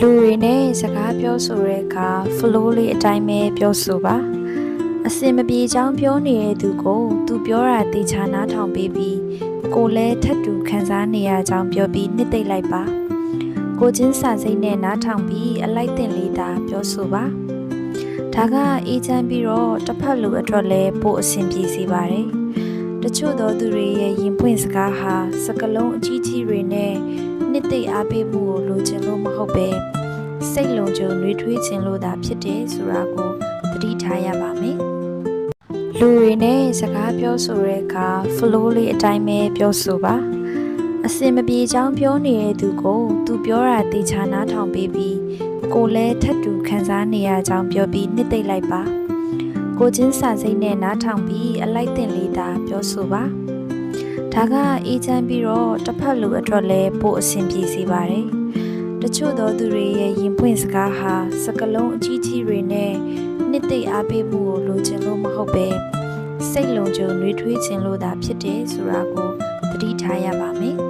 လူတွေနဲ့စကားပြောဆိုတဲ့အခါ flow လေးအတိုင်းပဲပြောဆိုပါအစင်မပြေချောင်းပြောနေတဲ့သူကို သူပြောတာတေချာနားထောင်ပေးပြီးကိုလည်းထပ်တူခံစားနေရကြောင်းပြောပြီးနှစ်သိမ့်လိုက်ပါကိုချင်းစာစိတ်နဲ့နားထောင်ပြီးအလိုက်တင်လေးသာပြောဆိုပါဒါကအေးချမ်းပြီးတော့တစ်ဖက်လူအတွက်လည်းပိုအဆင်ပြေစေပါတယ်တချို့သောသူတွေရဲ့ရင်ပွင့်စကားဟာစကလုံးအကြီးကြီးတွေနဲ့ နှစ်သိမ့်အားပေးမှုကိုလိုချင်လို့မဟုတ်ပဲစိတ်လုံခြုံနှွေးထွေးခြင်းလို့သာဖြစ်တယ်ဆိုတာကိုသတိထားရပါမယ်လူတွေနဲ့စကားပြောဆိုတဲ့အခါ flow လေးအတိုင်းပဲပြောဆိုပါအစင်မပြေချောင်းပြောနေတဲ့သူကို သူပြောတာတေချာနားထောင်ပေးပြီးကိုလည်းထပ်တူခံစားနေရကြောင်းပြောပြီးနှစ်သိမ့်လိုက်ပါကိုချင်းစာစိတ်နဲ့နားထောင်ပြီးအလိုက်တင်လေးသာပြောဆိုပါ ဒါကအေးချမ်းပြီးတော့တစ်ဖက်လူအတွက်လည်းပိုအဆင်ပြေစေပါတယ်တချို့သောသူတွေရဲ့ရင်ပွင့်စကားဟာစကလုံးအကြီးကြီးတွေနဲ့နှစ်သိမ့်အားပေးမှုကိုလိုချင်လို့မဟုတ်ပဲစိတ်လုံခြုံနှွေးထွေးခြင်းလို့သာဖြစ်တယ်ဆိုတာကိုသတိထားရပါမယ်